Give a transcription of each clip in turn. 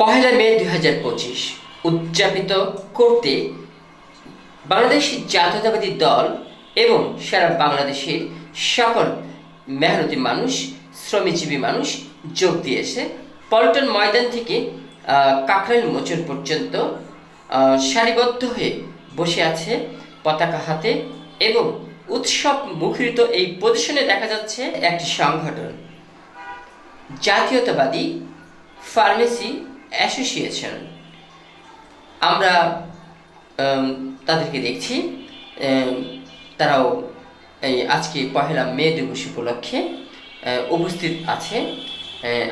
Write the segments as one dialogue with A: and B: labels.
A: পহেলা মে দুই হাজার পঁচিশ উদযাপিত করতে বাংলাদেশ জাতীয়তাবাদী দল এবং সারা বাংলাদেশের সকল মেহনতি মানুষ, শ্রমজীবী মানুষ যোগ দিয়েছে। পল্টন ময়দান থেকে কাকরাইল মোচন পর্যন্ত সারিবদ্ধ হয়ে বসে আছে পতাকা হাতে এবং উৎসব মুখরিত এই পজিশনে দেখা যাচ্ছে একটি সংগঠন। জাতীয়তাবাদী ফার্মেসি অ্যাসোসিয়েশন। আমরা তাদেরকে দেখছি তারাও এই আজকে পহেলা মে দিবস উপলক্ষে উপস্থিত আছে।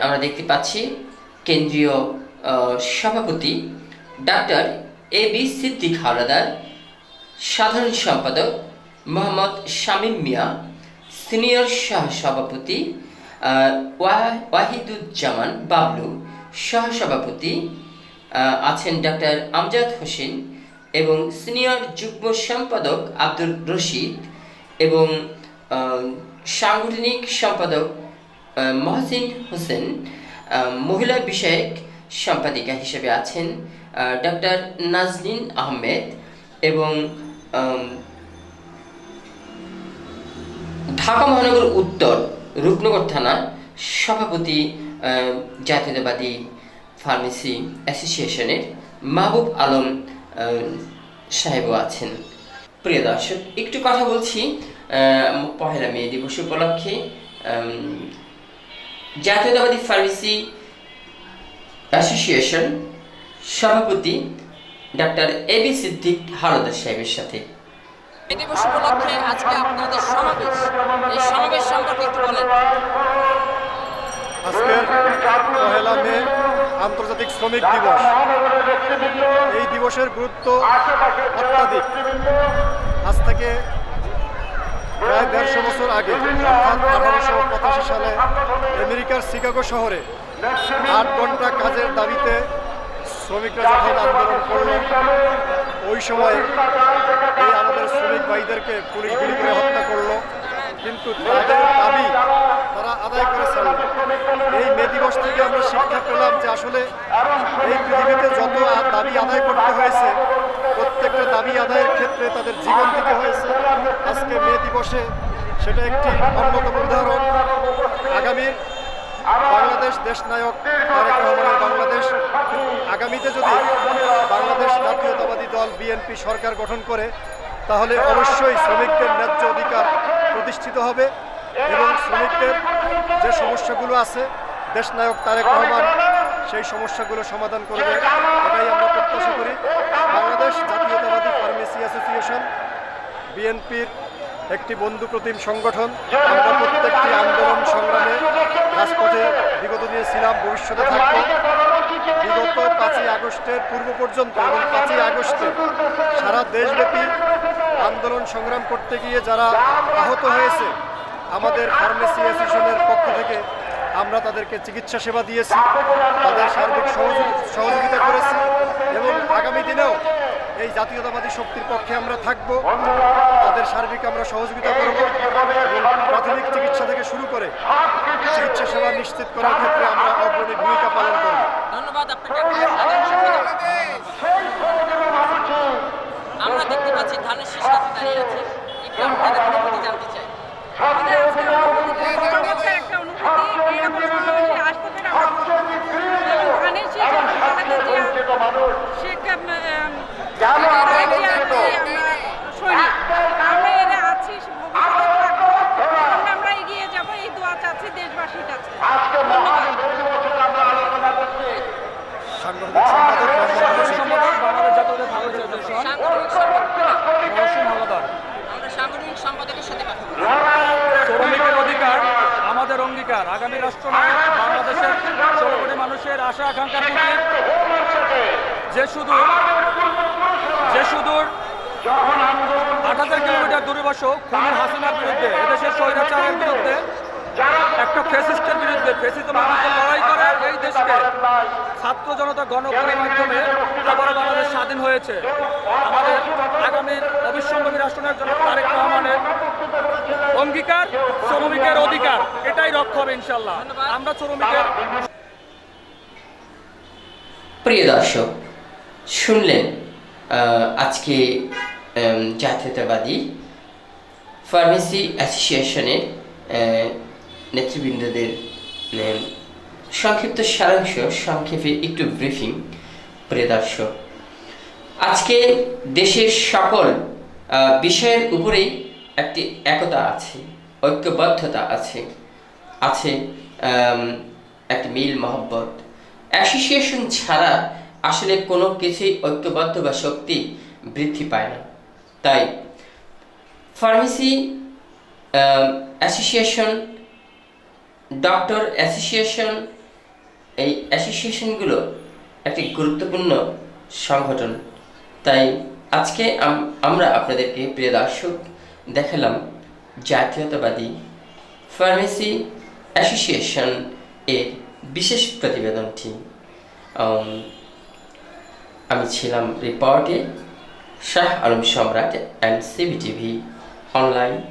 A: আমরা দেখতে পাচ্ছি কেন্দ্রীয় সভাপতি doctor A B Siddique Howlader, সাধারণ সম্পাদক মোহাম্মদ শামীম মিয়া, সিনিয়র সহ সভাপতি ওয়া- ওয়াহিদুজ্জামান বাবলু সহ সভাপতি আহ, আছেন ডাক্তার আমজাদ হোসেন এবং সিনিয়র যুগ্ম সম্পাদক আব্দুল রশিদ এবং সাংগঠনিক সম্পাদক মহসিন হোসেন মহিলা বিষয়ক সম্পাদিকা হিসেবে আছেন ডক্টর নাজনীন আহমেদ এবং ঢাকা মহানগর উত্তর রূপনগর থানা সভাপতি জাতীয়তাবাদী ফার্মেসি অ্যাসোসিয়েশনের মাহবুব আলম সাহেবও আছেন। প্রিয় দর্শক, একটু কথা বলছি পহেলা মে দিবস উপলক্ষে জাতীয়তাবাদী ফার্মেসি অ্যাসোসিয়েশন সভাপতি ডাক্তার এ বি সিদ্দিক হারদার সাহেবের সাথে।
B: দিবস উপলক্ষে আজকে আপনাদের সমাবেশ। এই সমাবেশ সম্পর্কে একটু
C: পহেলা মে আন্তর্জাতিক শ্রমিক দিবস। এই দিবসের গুরুত্ব অত্যাধিক। আজ থেকে প্রায় দেড়শো বছর আগে অর্থাৎ আঠারোশো পঁচাশি সালে আমেরিকার শিকাগো শহরে আট ঘণ্টা কাজের দাবিতে শ্রমিকরা যখন আন্দোলন করল ওই সময় এই আমাদের শ্রমিক ভাইদেরকে পুলিশ গুলি করে হত্যা করল। কিন্তু দাবি তারা আদায় করে ছাড়ল এই মে দিবস থেকে আমরা শিক্ষা পেলাম যে আসলে এই পৃথিবীতে যত দাবি আদায় করতে হয়েছে, প্রত্যেকটা দাবি আদায়ের ক্ষেত্রে তাদের জীবন দিতে হয়েছে। আজকে মে দিবসে সেটা একটি অন্যতম উদাহরণ। আগামীর বাংলাদেশ দেশনায়ক তারেক রহমানের বাংলাদেশ। আগামীতে যদি বাংলাদেশ জাতীয়তাবাদী দল বিএনপি সরকার গঠন করে, তাহলে অবশ্যই শ্রমিকদের ন্যায্য অধিকার প্রতিষ্ঠিত হবে এবং শ্রমিকদের যে সমস্যাগুলো আছে, দেশনায়ক তারেক রহমান সেই সমস্যাগুলো সমাধান করবে, এটাই আমরা প্রত্যাশা করি। বাংলাদেশ জাতীয়তাবাদী ফার্মেসি অ্যাসোসিয়েশন, বিএনপির একটি বন্ধু প্রতিম সংগঠন। আমরা প্রত্যেকটি আন্দোলন সংগ্রামে রাজপথে বিগত দিনে ছিলাম ভবিষ্যতে থাকব। বিগত পাঁচই আগস্টের পূর্ব পর্যন্ত এবং পাঁচই আগস্টে সারা দেশব্যাপী আন্দোলন সংগ্রাম করতে গিয়ে যারা আহত হয়েছে আমাদের ফার্মেসি অ্যাসোসিয়েশনের পক্ষ থেকে আমরা তাদেরকে চিকিৎসা সেবা দিয়েছি তাদের সার্বিক সহযোগ- সহযোগিতা করেছি এবং আগামী দিনেও এই জাতীয়তাবাদী শক্তির পক্ষে আমরা থাকব তাদের সার্বিক আমরা সহযোগিতা করব এবং প্রাথমিক চিকিৎসা থেকে শুরু করে চিকিৎসা সেবা নিশ্চিত করার ক্ষেত্রে আমরা অগ্রণী ভূমিকা পালন করব।
B: ধন্যবাদ আপনাকে আমরা দেখতে পাচ্ছি ধানের শীষ হাতে দাঁড়িয়ে আছে। আপনাদের অনুভূতি জানতে চাই।
D: একটা অনুভূতি আসতে পেরে আমরা এবং ধানের শীষ এবং খালেদা জিয়া শেখ আম, আম, খালেদা জিয়াকে আমরা সৈনিক আমরা এরা আছি ভবিষ্যতে থাকব সামনে আমরা এগিয়ে যাব এই দোয়া চাচ্ছি দেশবাসীর কাছে ধন্যবাদ
C: সাংগঠনিক সম্পাদক মোহাম্মদ
E: সম্পাদক বাংলাদেশ জাতীয় ফার্মেসি অ্যাসোসিয়েশন
B: সাংগঠনিক সম্পাদক
E: মহসিন হাওলাদার
B: আমরা সাংগঠনিক সম্পাদকের সাথে কথা বলব
E: শ্রমিকের অধিকার অঙ্গীকার আগামী রাষ্ট্রনায়ক বাংলাদেশের ষোলো মানুষের আশা আকাঙ্ক্ষার যে শুধু যে সুদূর আট হাজার কিলোমিটার দূরে বসো খুনি হাসিনার বিরুদ্ধে, এদেশের স্বৈরাচারের বিরুদ্ধে, একটা ফেসিস্টের বিরুদ্ধে ফেসিজমের বিরুদ্ধে লড়াই করে এই দেশকে ছাত্র জনতা গণগণের মাধ্যমে আবারও বাংলাদেশ স্বাধীন হয়েছে। আমাদের আগামীর অবিসম্ভাবী রাষ্ট্রনায়ক জনাব তারেক রহমানের অঙ্গীকার শ্রমিকের অধিকার এটাই রক্ষা হবে ইনশাল্লাহ আমরা শ্রমিকের
A: প্রিয় দর্শক শুনলেন আহ, আজকে জাতীয়তাবাদী ফার্মেসি অ্যাসোসিয়েশনের নেতৃবৃন্দদের সংক্ষিপ্ত সারাংশ সংক্ষেপে একটু ব্রিফিং। প্রিয় দর্শক আজকে দেশের সকল বিষয়ের উপরেই একটি একতা আছে, ঐক্যবদ্ধতা আছে আছে একটি মিল মহব্বত। অ্যাসোসিয়েশন ছাড়া আসলে কোনো কিছুই ঐক্যবদ্ধ বা শক্তি বৃদ্ধি পায় না। তাই ফার্মেসি অ্যাসোসিয়েশন, ডক্টর অ্যাসোসিয়েশন, এই অ্যাসোসিয়েশনগুলো একটি গুরুত্বপূর্ণ সংগঠন। তাই আজকে আম- আমরা আপনাদেরকে প্রিয় দর্শক দেখালাম জাতীয়তাবাদী ফার্মেসি অ্যাসোসিয়েশন এর বিশেষ প্রতিবেদনটি আমি ছিলাম রিপোর্টে শাহ আলম সম্রাট অ্যান্ড সিবিটিভি অনলাইন